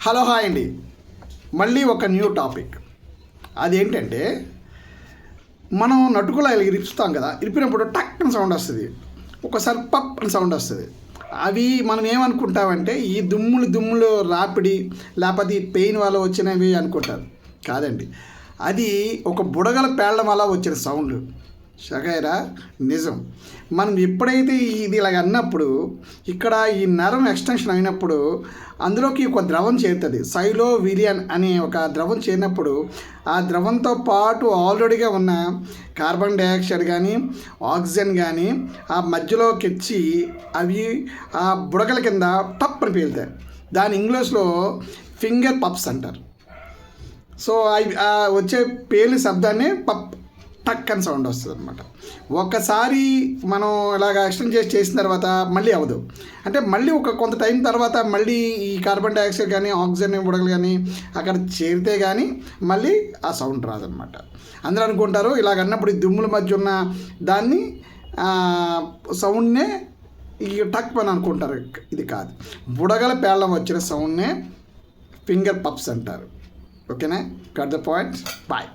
Hello hi అండి. మళ్ళీ ఒక న్యూ టాపిక్. అదేంటంటే మనం నటుకులా ఇరిపిస్తాం కదా ఇరిపినప్పుడు టక్ అని సౌండ్ వస్తుంది. ఒకసారి పప్ అని సౌండ్ వస్తుంది. అవి మనం ఏమనుకుంటామంటే ఈ దుమ్ములు దుమ్ములు రాపిడి లేకపోతే ఈ పెయిన్ వల్ల వచ్చినవి అనుకుంటారు. కాదండి. అది ఒక బుడగల పేలడం వల్ల వచ్చిన సౌండ్. షగైరా? నిజం. మనం ఎప్పుడైతే ఇది ఇలాగ అన్నప్పుడు ఇక్కడ ఈ నరం ఎక్స్టెన్షన్ అయినప్పుడు అందులోకి ఒక ద్రవం చేరుతుంది. సైలో విలియన్ అనే ఒక ద్రవం చేరినప్పుడు ఆ ద్రవంతో పాటు ఆల్రెడీగా ఉన్న కార్బన్ డైఆక్సైడ్ కానీ ఆక్సిజన్ కానీ ఆ మధ్యలోకి వచ్చి అవి ఆ బుడగల కింద టప్ అని పేలుతాయి. దాని ఇంగ్లీష్లో ఫింగర్ పప్స్ అంటారు. సో అవి వచ్చే పేలి శబ్దాన్ని పప్ టక్ అని సౌండ్ వస్తుంది అనమాట ఒకసారి మనం ఇలాగ ఎక్స్టెండ్ చేసి చేసిన తర్వాత మళ్ళీ అవ్వదు. అంటే మళ్ళీ ఒక కొంత టైం తర్వాత మళ్ళీ ఈ కార్బన్ డైఆక్సైడ్ కానీ ఆక్సిజన్ బుడగలు కానీ అక్కడ చేరితే కానీ మళ్ళీ ఆ సౌండ్ రాదనమాట అందరూ అనుకుంటారు ఇలాగ అన్నప్పుడు ఈ దుమ్ముల మధ్య ఉన్న దాన్ని సౌండ్నే ఈ టక్ అని అనుకుంటారు. ఇది కాదు. బుడగల పేళ్ళం వచ్చిన సౌండ్నే ఫింగర్ పప్స్ అంటారు. ఓకేనా? Cut the point bye